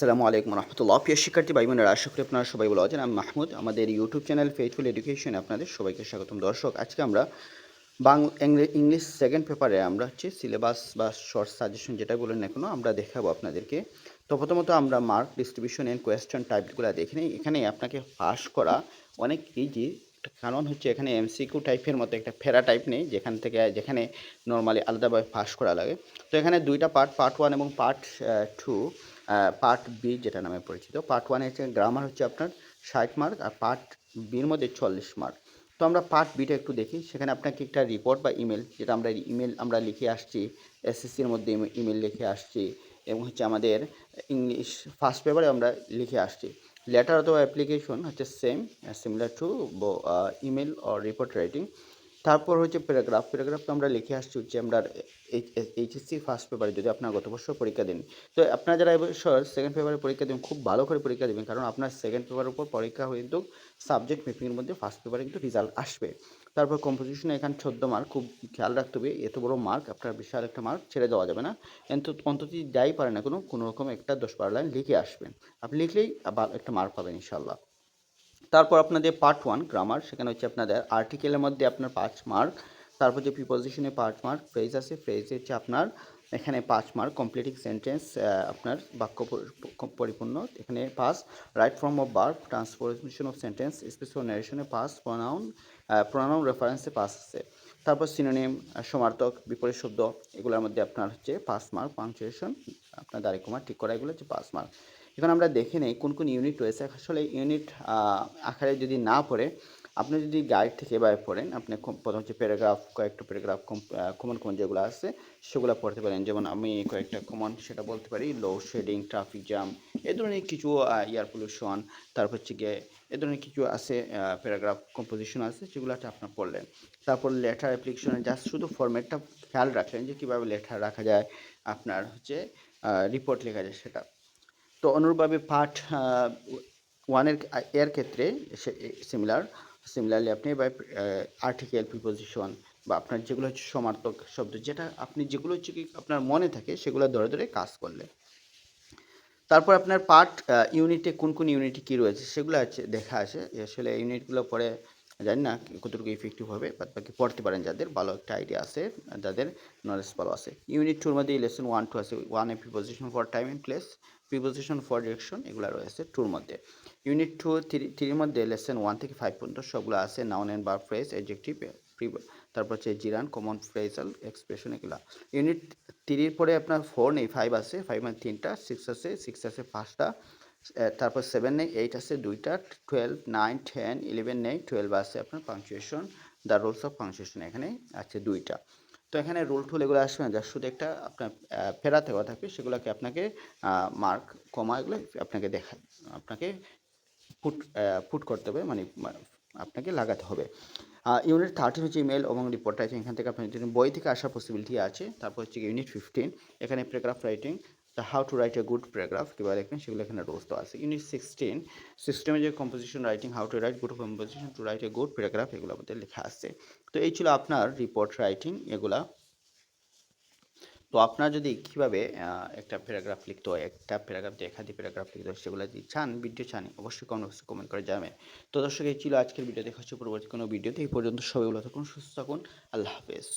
আসসালামু আলাইকুম রহমতুল্লাহ। প্রিয় শিক্ষার্থী ভাই বোনেরা আশা করি আপনারা সবাই ভালো আছেন। আমি মাহমুদ, আমাদের ইউটিউব চ্যানেল ফেথফুল এডুকেশনে আপনাদের সবাইকে স্বাগতম। দর্শক, আজকে আমরা বাংলা ইংলিশ সেকেন্ড পেপারে আমরা হচ্ছে সিলেবাস বা শর্ট সাজেশন যেটা বলেন না কোনো, আমরা দেখাবো আপনাদেরকে। তো প্রথমত আমরা মার্ক ডিস্ট্রিবিউশন অ্যান্ড কোয়েশ্চেন টাইপগুলো দেখে নিই। এখানে আপনাকে পাস করা অনেক ইজি কারণ হচ্ছে এখানে এমসিকিউ টাইপের মতো একটা ফেরা টাইপ নেই, যেখান থেকে, যেখানে নর্মালি আলাদাভাবে পাস করা লাগে। তো এখানে দুইটা পার্ট পার্ট ওয়ান এবং পার্ট টু পার্ট বি যেটা নামে পরিচিত পার্ট ওয়ানে হচ্ছে গ্রামার হচ্ছে আপনার ষাট মার্ক আর পার্ট বির মধ্যে চল্লিশ মার্ক তো আমরা পার্ট বিটা একটু দেখি, সেখানে আপনাকে একটা রিপোর্ট বা ইমেল যেটা আমরা ইমেল আমরা লিখে আসছি এসএসসির মধ্যে ইমেল লিখে আসছি এবং হচ্ছে আমাদের ইংলিশ ফার্স্ট পেপারে আমরা লিখে আসছি। লেটার অথবা অ্যাপ্লিকেশন হচ্ছে same similar to email or report writing তারপর হচ্ছে প্যারাগ্রাফ। প্যারাগ্রাফ তো আমরা লিখে আসছি হচ্ছে আমরা এইচএসসি ফার্স্ট পেপারে যদি আপনার গত বছর পরীক্ষা দেন। তো আপনারা যারা এবছর সেকেন্ড পেপারে পরীক্ষা দেবেন, খুব ভালো করে পরীক্ষা দেবেন, কারণ আপনার সেকেন্ড পেপারের উপর পরীক্ষা হয়ে কিন্তু সাবজেক্ট মেপিংয়ের মধ্যে ফার্স্ট পেপারে কিন্তু রেজাল্ট আসবে। তারপর কম্পোজিশনে এখানে চোদ্দ মার্ক খুব খেয়াল রাখতে হবে, এত বড় মার্ক আপনার বিশাল একটা মার্ক ছেড়ে দেওয়া যাবে না। অন্তত যাই পারে না কোনো কোনো রকম একটা দশ বারো লাইন লিখে আসবেন। আপনি লিখলেই একটা মার্ক পাবেন ইনশাল্লাহ তারপর আপনাদের পার্ট ওয়ান গ্রামার সেখানে হচ্ছে আপনাদের আর্টিকেলের মধ্যে আপনার পাঁচ মার্ক তারপর যে প্রিপোজিশনে পাঁচ মার্ক ফ্রেজ আছে ফ্রেজে হচ্ছে আপনার, এখানে পাঁচ মার্ক কমপ্লিটিং সেন্টেন্স আপনার বাক্য পরিপূর্ণ, এখানে pass right form of verb transformation of sentence special নারেশনে পাস প্রনাউন প্রনাউন রেফারেন্সে পাস আছে। তারপর সিনোনিম সমার্থক, বিপরীত শব্দ, এগুলোর মধ্যে আপনার হচ্ছে পাস মার্ক পাংচুয়েশন আপনার দাঁড়ি কুমার ঠিক করা, এগুলো হচ্ছে পাস মার্ক এখন আমরা দেখে নেই কোন কোন ইউনিট রয়েছে। আসলে ইউনিট আকারে যদি না পড়ে, আপনি যদি গাইড থেকে এবার পড়েন, আপনি প্রথম হচ্ছে প্যারাগ্রাফ কয়েকটা প্যারাগ্রাফ কমন কমন যেগুলো আছে, সেগুলো পড়তে পারেন। যেমন আমি কয়েকটা কমন সেটা বলতে পারি। লো শেডিং ট্রাফিক জ্যাম এ ধরনের কিছু এয়ার পলিউশন তারপর হচ্ছে গিয়ে এ ধরনের কিছু আছে প্যারাগ্রাফ কম্পোজিশন আছে সেগুলো আপনার পড়লেন। তারপর লেটার অ্যাপ্লিকেশনে জাস্ট শুধু ফরম্যাটটা খেয়াল রাখলেন যে কীভাবে লেটার রাখা যায়, আপনার হচ্ছে রিপোর্ট লেখা যায় সেটা। তো অনুরূপভাবে পার্ট ওয়ানের এর ক্ষেত্রে সিমিলার সিমিলারলি আপনি বা আর্টিকেল প্রিপোজিশন বা আপনার যেগুলো হচ্ছে সমার্থক শব্দ, যেটা আপনি যেগুলো হচ্ছে কি আপনার মনে থাকে সেগুলো ধরে ধরে কাজ করলে। তারপর আপনার পার্ট ইউনিটে কোন কোন ইউনিটে কী রয়েছে সেগুলো আছে, দেখা আছে। আসলে ইউনিটগুলো পরে জানি না কতটুকু ইফেক্টিভ হবে বাদ বাকি পড়তে পারেন যাদের, ভালো একটা আইডিয়া আছে, যাদের নলেজ ভালো আছে। ইউনিট টুর মধ্যে লেসন ওয়ান টু আছে one A preposition for time and place preposition for direction এগুলো রয়েছে টুর মধ্যে। ইউনিট টু থ্রি থ্রির মধ্যে লেসন ওয়ান থেকে ফাইভ পর্যন্ত সবগুলো আছে নাউন অ্যান্ড বার ফ্রেজ এডজেক্টিভ তারপর হচ্ছে জিরান কমন ফ্রেজাল এক্সপ্রেশন এগুলো। ইউনিট থ্রির পরে আপনার ফোর নেই ফাইভ আছে ফাইভ মানে তিনটা সিক্স আছে সিক্স আছে, পাঁচটা তারপর সেভেন নেই এইট আছে, দুইটা টুয়েলভ নাইন টেন ইলেভেন নেই টুয়েলভ আছে আপনার punctuation the rules of punctuation এখানে আছে দুইটা। তো এখানে রুল টুল এগুলো আসবে না যার শুধু একটা আপনার ফেরাতে কথা থাকবে সেগুলোকে আপনাকে মার্ক কমা এগুলো আপনাকে দেখা, আপনাকে ফুট ফুট করতে হবে মানে আপনাকে লাগাতে হবে। ইউনিট থার্টিন হচ্ছে ইমেল এবং রিপোর্ট আছে, এখান থেকে আপনার বই থেকে আসার পসিবিলিটি আছে, তারপর হচ্ছে ইউনিট ফিফটিন এখানে paragraph writing the how to write a good paragraph কীভাবে লিখবেন সেগুলো এখানে রোজ তো আছে। ইউনিট সিক্সটিন সিস্টেমে যে composition writing how to write good composition to write a good paragraph এগুলো আমাদের লেখা আছে। তো এই ছিল আপনার রিপোর্ট রাইটিং এগুলা। তো আপনার যদি কীভাবে একটা প্যারাগ্রাফ লিখতে হয়, একটা প্যারাগ্রাফ দিয়ে একাধিক প্যারাগ্রাফ লিখতে হয়, সেগুলো যদি চান ভিডিও চান, অবশ্যই কমেন্ট কমেন্ট করে যাবেন তো দর্শক, এই ছিল আজকের ভিডিও দেখা হচ্ছে পরবর্তী কোনো ভিডিওতে এই পর্যন্ত সবাই থাকুন, সুস্থ থাকুন। আল্লাহ হাফেজ।